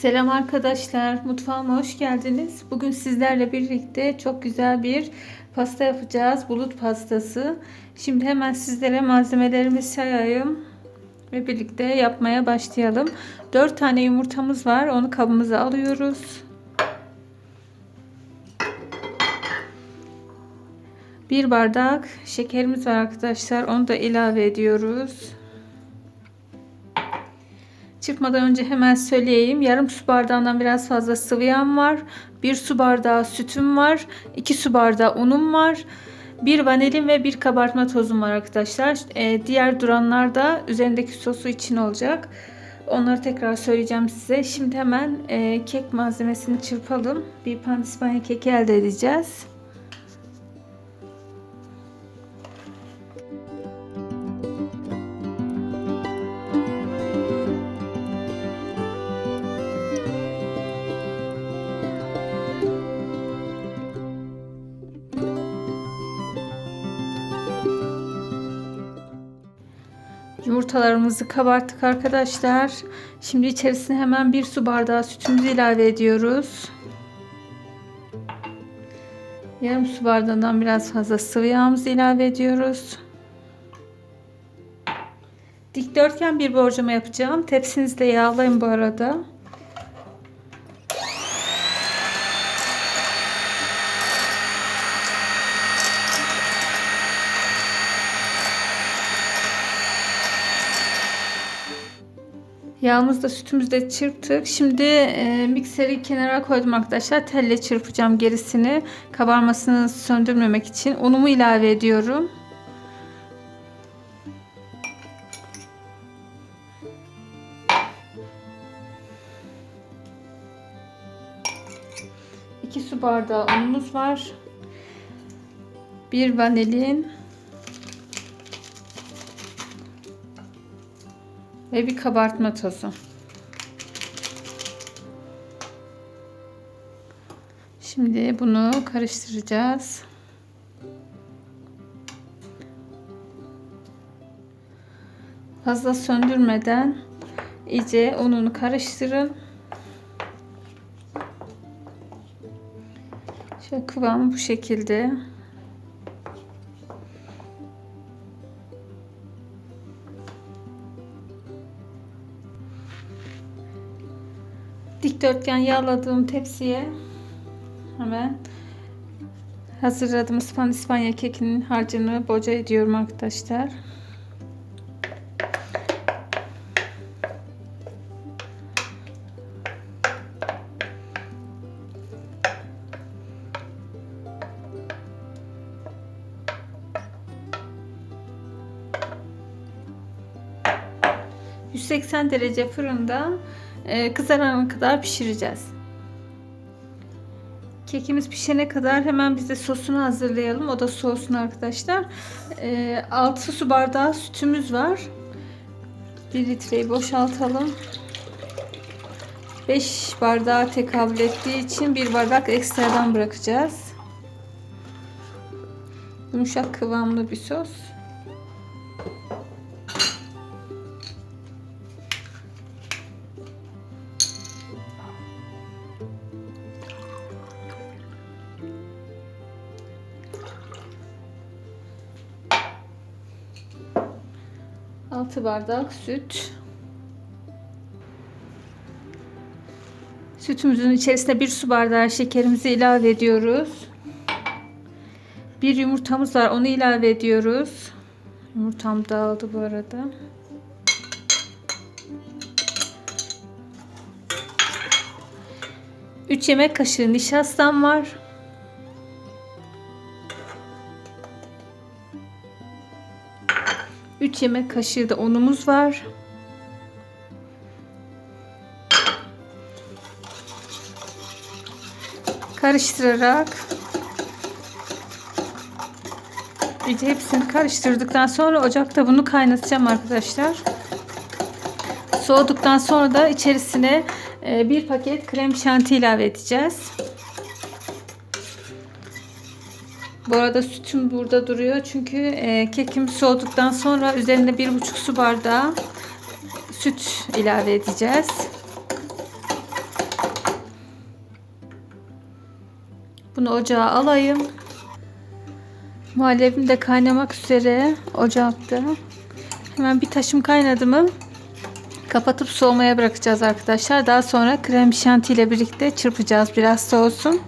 Selam arkadaşlar, mutfağıma hoş geldiniz. Bugün sizlerle birlikte çok güzel bir pasta yapacağız. Bulut pastası. Şimdi hemen sizlere malzemelerimi sayayım ve birlikte yapmaya başlayalım. 4 tane yumurtamız var. Onu kabımıza alıyoruz. Bir bardak şekerimiz var arkadaşlar. Onu da ilave ediyoruz. Çırpmadan önce hemen söyleyeyim. Yarım su bardağından biraz fazla sıvı yağım var. Bir su bardağı sütüm var. 2 su bardağı unum var. Bir vanilin ve bir kabartma tozum var arkadaşlar. Ee, diğer duranlar da üzerindeki sosu için olacak. Onları tekrar söyleyeceğim size. Şimdi hemen e, kek malzemesini çırpalım. Bir pandispanya keki elde edeceğiz. Yumurtalarımızı kabarttık arkadaşlar. Şimdi içerisine hemen bir su bardağı sütümüzü ilave ediyoruz. Yarım su bardağından biraz fazla sıvı yağımızı ilave ediyoruz. Dikdörtgen bir borcama yapacağım. Tepsinizde yağlayın bu arada. Yağımızı da sütümüzü de çırptık. Şimdi e, mikseri kenara koydum arkadaşlar. Telle çırpacağım gerisini. Kabarmasını söndürmemek için. Unumu ilave ediyorum. İki su bardağı unumuz var. Bir vanilin. Ve bir kabartma tozu. Şimdi bunu karıştıracağız. Fazla söndürmeden iyice ununu karıştırın. Şöyle kıvamı bu şekilde. Dikdörtgen yağladığım tepsiye hemen hazırladığımız pandispanya kekinin harcını boca ediyorum arkadaşlar. ...180 derece fırında kızarana kadar pişireceğiz. Kekimiz pişene kadar hemen biz de sosunu hazırlayalım. O da soğusun arkadaşlar. E, 6 su bardağı sütümüz var. 1 litreyi boşaltalım. 5 bardağa tekabül ettiği için bir bardak ekstradan bırakacağız. Yumuşak kıvamlı bir sos. Altı bardak süt. Sütümüzün içerisine bir su bardağı şekerimizi ilave ediyoruz. Bir yumurtamız var. Onu ilave ediyoruz. Yumurtam dağıldı bu arada. Üç yemek kaşığı nişastam var. 3 yemek kaşığı da unumuz var. Karıştırarak iyice hepsini karıştırdıktan sonra ocakta bunu kaynatacağım arkadaşlar. Soğuduktan sonra da içerisine e, bir paket krem şanti ilave edeceğiz. Bu arada sütüm burada duruyor. Çünkü e, kekim soğuduktan sonra üzerine bir buçuk su bardağı süt ilave edeceğiz. Bunu ocağa alayım. Muhallebim de kaynamak üzere ocakta. Hemen bir taşım kaynadı mı kapatıp soğumaya bırakacağız arkadaşlar. Daha sonra krem şanti ile birlikte çırpacağız biraz soğusun.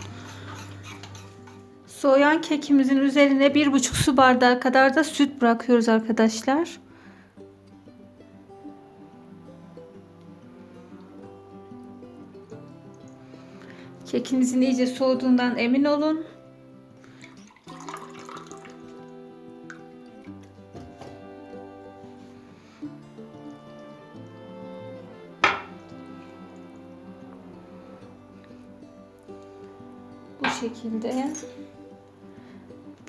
Soğuyan kekimizin üzerine bir buçuk su bardağı kadar da süt bırakıyoruz arkadaşlar. Kekinizin iyice soğuduğundan emin olun. Bu şekilde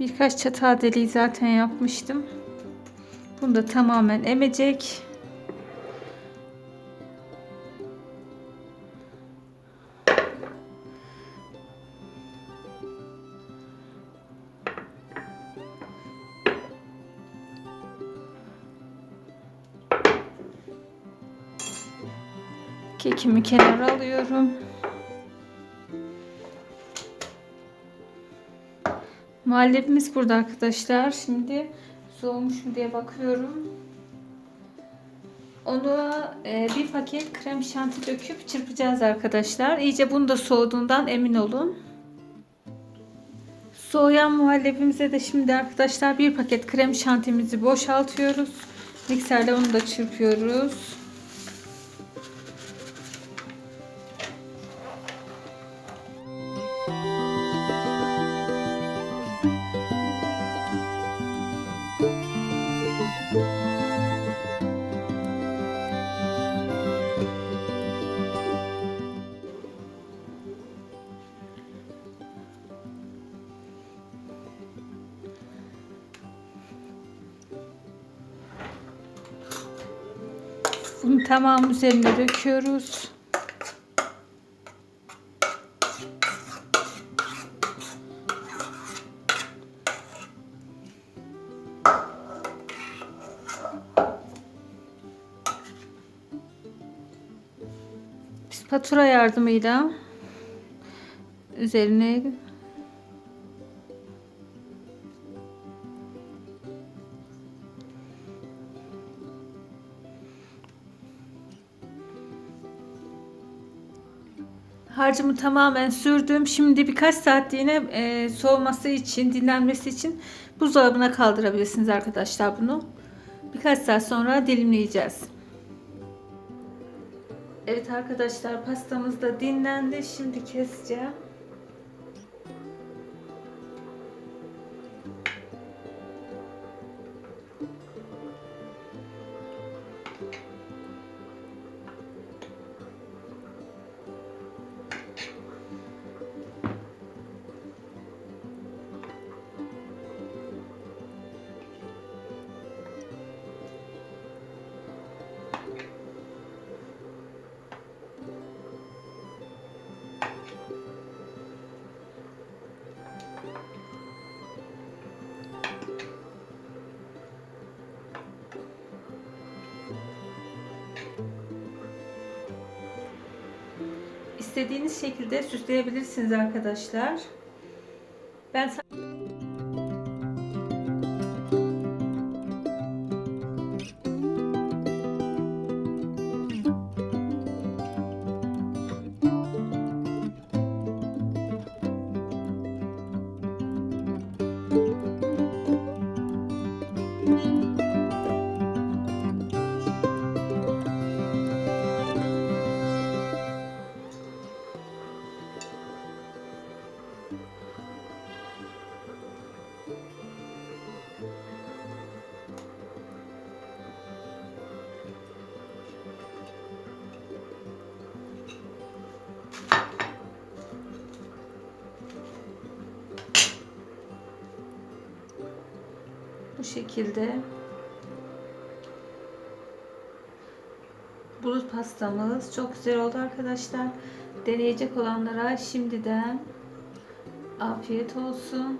birkaç çatal deliği zaten yapmıştım. Bunu da tamamen emecek. Kekimi kenara alıyorum. Muhallebimiz burada arkadaşlar. Şimdi soğumuş mu diye bakıyorum. Onu e, bir paket krem şanti döküp çırpacağız arkadaşlar. İyice bunu da soğuduğundan emin olun. Soğuyan muhallebimize de şimdi arkadaşlar bir paket krem şantimizi boşaltıyoruz. Mikserle onu da çırpıyoruz. Bunu tamam üzerine döküyoruz. Spatula yardımıyla üzerine Harcımı tamamen sürdüm. Şimdi birkaç saatliğine e, soğuması için, dinlenmesi için buzdolabına kaldırabilirsiniz arkadaşlar bunu. Birkaç saat sonra dilimleyeceğiz. Evet arkadaşlar pastamız da dinlendi. Şimdi keseceğim. İstediğiniz şekilde süsleyebilirsiniz arkadaşlar. Ben bu şekilde bulut pastamız çok güzel oldu arkadaşlar. Deneyecek olanlara şimdiden afiyet olsun.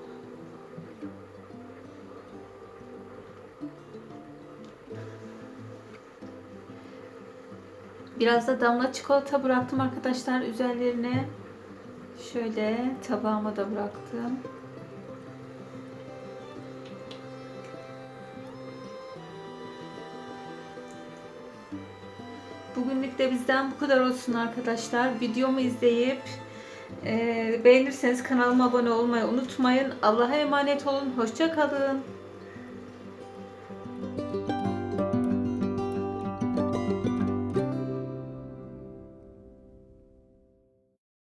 Biraz da damla çikolata bıraktım arkadaşlar üzerlerine. Şöyle tabağıma da bıraktım. Bugünlük de bizden bu kadar olsun arkadaşlar. Videomu izleyip e, beğenirseniz kanalıma abone olmayı unutmayın. Allah'a emanet olun. Hoşça kalın.